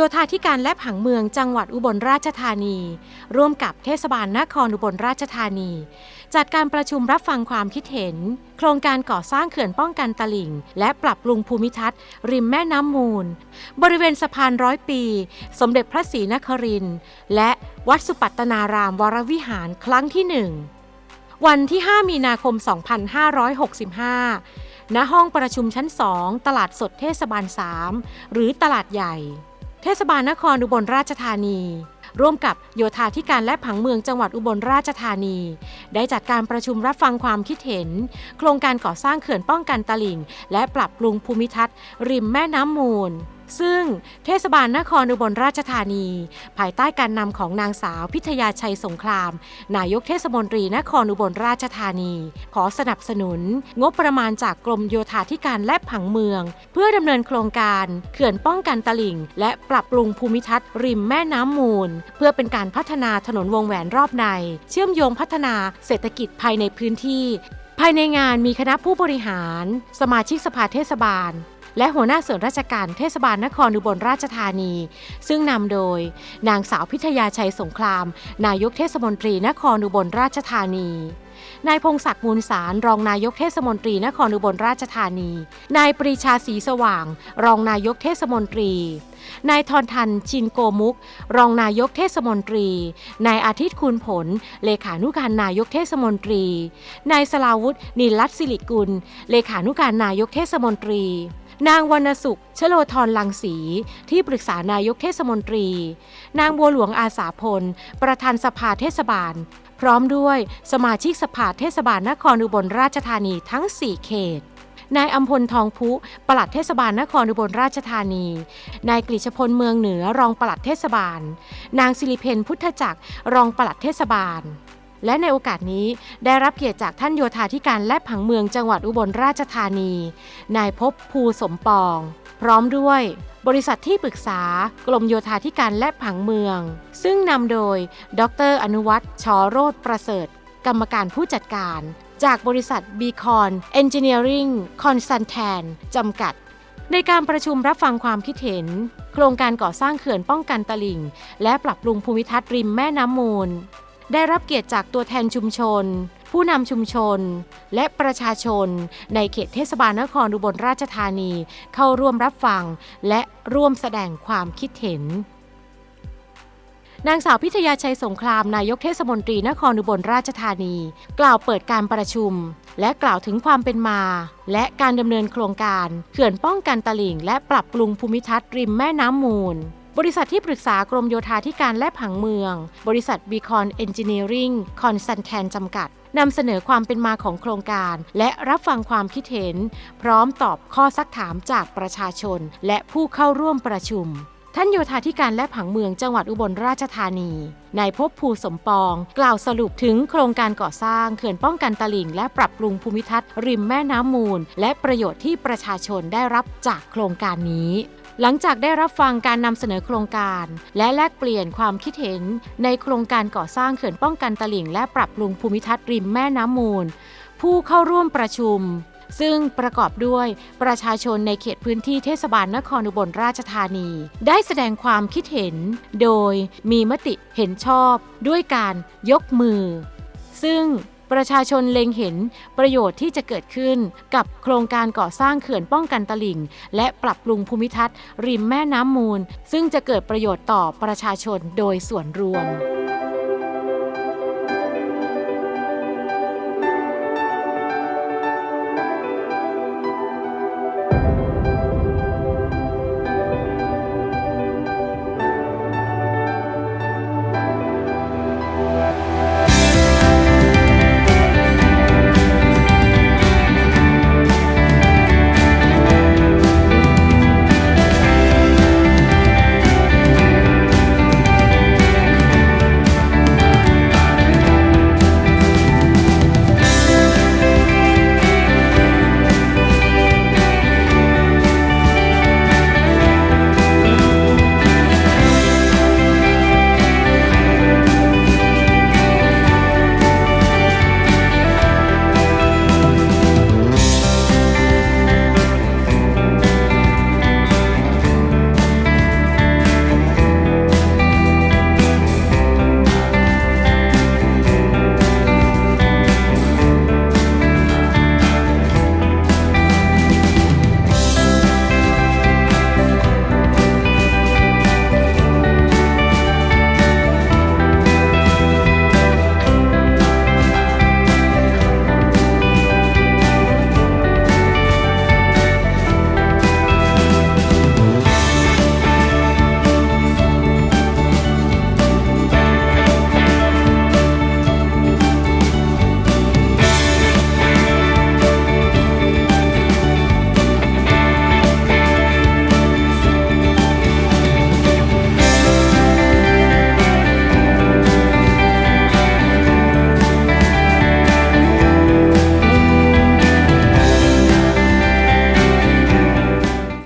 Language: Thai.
โยธาธิการและผังเมืองจังหวัดอุบลราชธานี ร่วมกับเทศบาลนครอุบลราชธานี จัดการประชุมรับฟังความคิดเห็น โครงการก่อสร้างเขื่อนป้องกันตลิ่ง และปรับปรุงภูมิทัศน์ ริมแม่น้ำมูล บริเวณสะพานร้อยปี สมเด็จพระศรีนครินทร์และวัดสุปัตตนารามวรวิหารครั้งที่หนึ่งวันที่ 5 มีนาคม 2565 ณ ห้องประชุมชั้น 2 ตลาดสดเทศบาล 3 หรือตลาดใหญ่ เทศบาลนครอุบลราชธานี ร่วมกับโยธาธิการและผังเมืองจังหวัดอุบลราชธานี ได้จัดการประชุมรับฟังความคิดเห็น โครงการก่อสร้างเขื่อนป้องกันตลิ่ง และปรับปรุงภูมิทัศน์ ริมแม่น้ำมูล ซึ่งเทศบาลนครอุบลราชธานี ภายใต้การนำของนางสาวพิทยาชัยสงคราม นายกเทศมนตรีนครอุบลราชธานี ขอสนับสนุน งบประมาณจากกรมโยธาธิการและผังเมือง เพื่อดำเนินโครงการเขื่อนป้องกันตลิ่ง และปรับปรุงภูมิทัศน์ริมแม่น้ำมูล เพื่อเป็นการพัฒนาถนนวงแหวนรอบใน เชื่อมโยงพัฒนาเศรษฐกิจภายในพื้นที่ ภายในงานมีคณะผู้บริหาร สมาชิกสภาเทศบาล และหัวหน้าส่วนราชการเทศบาลนครอุบลราชธานี ซึ่งนำโดย นางสาวพิทยาชัยสงคราม นายกเทศมนตรีนครอุบลราชธานีนายพงศักดิ์มูลสาร รองนายกเทศมนตรีนครอุบลราชธานี นายปรีชาศรีสว่าง รองนายกเทศมนตรี นายทอนทันชินโกมุก รองนายกเทศมนตรี นายอาทิตย์คุณผล เลขานุการนายกเทศมนตรี นายสลาวุฒินิลลัตสิริกุล เลขานุการนายกเทศมนตรี นางวรรณสุข ชโลธรลังสี ที่ปรึกษานายกเทศมนตรี นางบัวหลวงอาสาพล ประธานสภาเทศบาล พร้อมด้วยสมาชิกสภาเทศบาลนครอุบลราชธานีทั้ง 4 เขตนายอัมพลทองพุปลัดเทศบาลนครอุบลราชธานี นายกฤษพลเมืองเหนือรองปลัดเทศบาล นางสิริเพนพุทธจักรรองปลัดเทศบาล และในโอกาสนี้ได้รับเกียรติจากท่านโยธาธิการและผังเมืองจังหวัดอุบลราชธานี นายภพภูสมปอง พร้อมด้วยบริษัทที่ปรึกษากรมโยธาธิการและผังเมือง ซึ่งนำโดย ดร อนุวัฒน์ชอโรธประเสริฐ กรรมการผู้จัดการ จากบริษัท b c o n Engineering Consultant จำกัด ในการประชุมรับฟังความคิดเห็น โครงการก่อสร้างเขื่อนป้องกันตลิ่ง และปรับปรุงภูมิทัศน์ริมแม่น้ำมูล ได้รับเกียรติจากตัวแทนชุมชน ผู้นำชุมชน และประชาชน ในเขตเทศบาลนครอุบลราชธานี เข้าร่วมรับฟัง และร่วมแสดงความคิดเห็นนางสาวพิทยาชัยสงครามนายกเทศมนตรีนครอุบลราชธานี กล่าวเปิดการประชุม และกล่าวถึงความเป็นมา และการดำเนินโครงการเขื่อนป้องกันตลิ่ง และปรับปรุงภูมิทัศน์ริมแม่น้ำมูล บริษัทที่ปรึกษากรมโยธาธิการและผังเมือง บริษัท b c o n Engineering Consultant จำกัดนำเสนอความเป็นมาของโครงการ และรับฟังความคิดเห็น พร้อมตอบข้อซักถามจากประชาชน และผู้เข้าร่วมประชุม ท่านโยธาธิการและผังเมืองจังหวัดอุบลราชธานีนายภพภูสมปอง กล่าวสรุปถึงโครงการก่อสร้างเขื่อนป้องกันตลิ่ง และปรับปรุงภูมิทัศน์ริมแม่น้ำมูล และประโยชน์ที่ประชาชนได้รับจากโครงการนี้ หลังจากได้รับฟังการนำเสนอโครงการ และแลกเปลี่ยนความคิดเห็น ในโครงการก่อสร้างเขื่อนป้องกันตลิ่ง และปรับปรุงภูมิทัศน์ริมแม่น้ำมูล ผู้เข้าร่วมประชุม ซึ่งประกอบด้วยประชาชนในเขตพื้นที่เทศบาลนครอุบลราชธานี ได้แสดงความคิดเห็น โดยมีมติเห็นชอบ ด้วยการยกมือ ซึ่ง ประชาชนเล็งเห็นประโยชน์ที่จะเกิดขึ้น กับโครงการก่อสร้างเขื่อนป้องกันตลิ่ง และปรับปรุงภูมิทัศน์ ริมแม่น้ำมูล ซึ่งจะเกิดประโยชน์ต่อประชาชนโดยส่วนรวม